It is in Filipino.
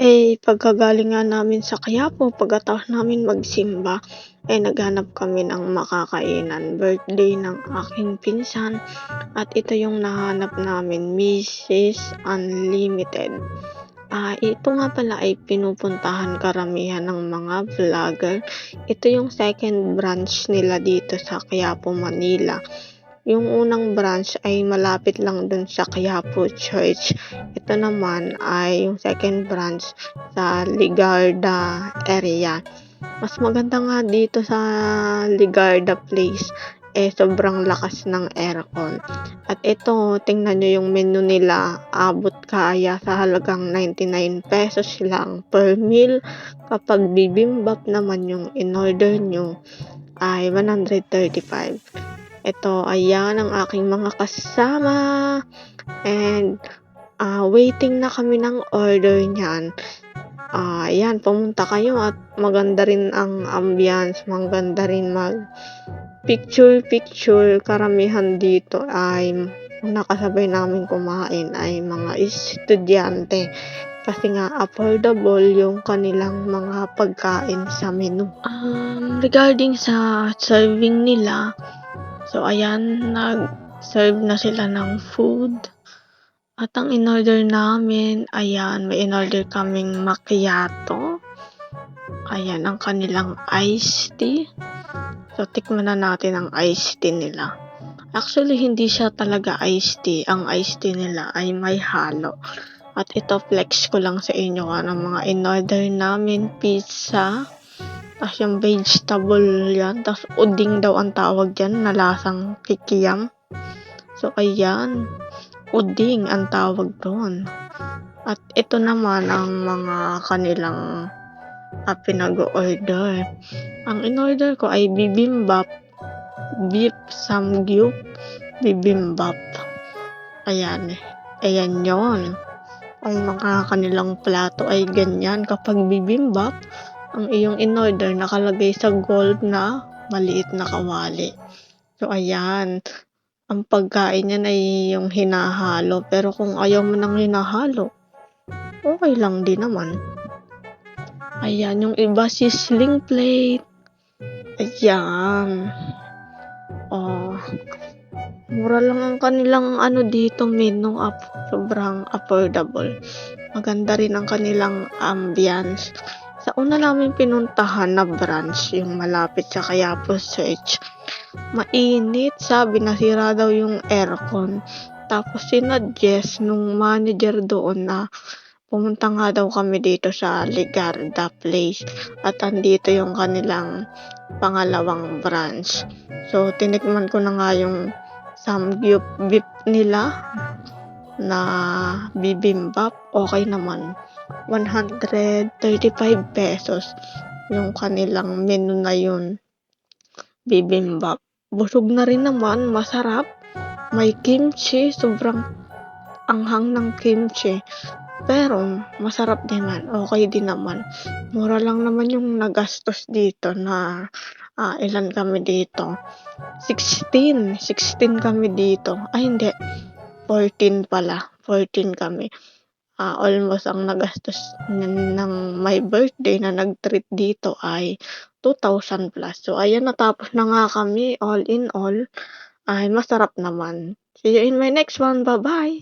Eh, pagkagaling nga namin sa Quiapo, pagkatapos namin magsimba, eh naghanap kami ng makakainan. Birthday ng aking pinsan at ito yung nahanap namin, Mrs. Unlimited. Ah, ito nga pala ay pinupuntahan karamihan ng mga vlogger. Ito yung second branch nila dito sa Quiapo, Manila. Yung unang branch ay malapit lang dun sa Quiapo Church. Ito naman ay yung second branch sa Ligarda area. Mas maganda nga dito sa Ligarda Place eh sobrang lakas ng aircon. At ito, tingnan nyo yung menu nila, abot kaya sa halagang 99 pesos lang per meal. Kapag bibimbap naman yung in-order nyo ay 135. Ito, ayan ang aking mga kasama. And, ah, waiting na kami ng order niyan. Ah, ayan, pumunta kayo at maganda rin ang ambience, maganda rin mag picture-picture. Karamihan dito ay nakasabay namin kumain ay mga estudyante kasi nga affordable yung kanilang mga pagkain sa menu. Um, regarding sa serving nila, so ayan, nag-serve na sila ng food. At ang in-order namin, ayan, may in-order kaming macchiato. Ayan, ang kanilang iced tea. So, tikman na natin ang iced tea nila. Actually, hindi siya talaga iced tea. Ang iced tea nila ay may halo. At ito, flex ko lang sa inyo ka ng mga in-order namin. Pizza. Tapos yung vegetable yan. Tapos uding daw ang tawag dyan na lasang kikiyam. So, ayan. Uding ang tawag doon. At ito naman ang mga kanilang uh, pinag-order. Ang in-order ko ay bibimbap, beef samgyup, bibimbap. Ayan. Ayan yon. Ang mga kanilang plato ay ganyan. Kapag bibimbap, ang iyong in-order nakalagay sa gold na maliit na kawali. So, ayan. Ang pagkain niyan ay yung hinahalo. Pero kung ayaw mo nang hinahalo, okay lang din naman. Ayan, yung iba sizzling plate. Ayan. Oh. Mura lang ang kanilang ano dito menu up. Sobrang affordable. Maganda rin ang kanilang ambience. Sa una namin pinuntahan na branch, yung malapit sa Quiapo Church, mainit. Sabi, nasira daw yung aircon. Tapos sinadjust nung manager doon na pumunta nga daw kami dito sa Ligarda Place. At andito yung kanilang pangalawang branch. So, tinikman ko na nga yung samgyup beef nila na bibimbap. Okay naman. 135 pesos yung kanilang menu na yun. Bibimbap. Busog na rin naman. Masarap. May kimchi. Sobrang anghang ng kimchi. Pero, masarap din naman. Okay din naman. Mura lang naman yung nagastos dito na ah, ilan kami dito. 16. 16 kami dito. Ay, hindi. 14 pala. 14 kami. Ah, almost ang nagastos ng my birthday na nag-treat dito ay 2,000 plus. So, ayan, natapos na nga kami. All in all, ay masarap naman. See you in my next one. Bye-bye!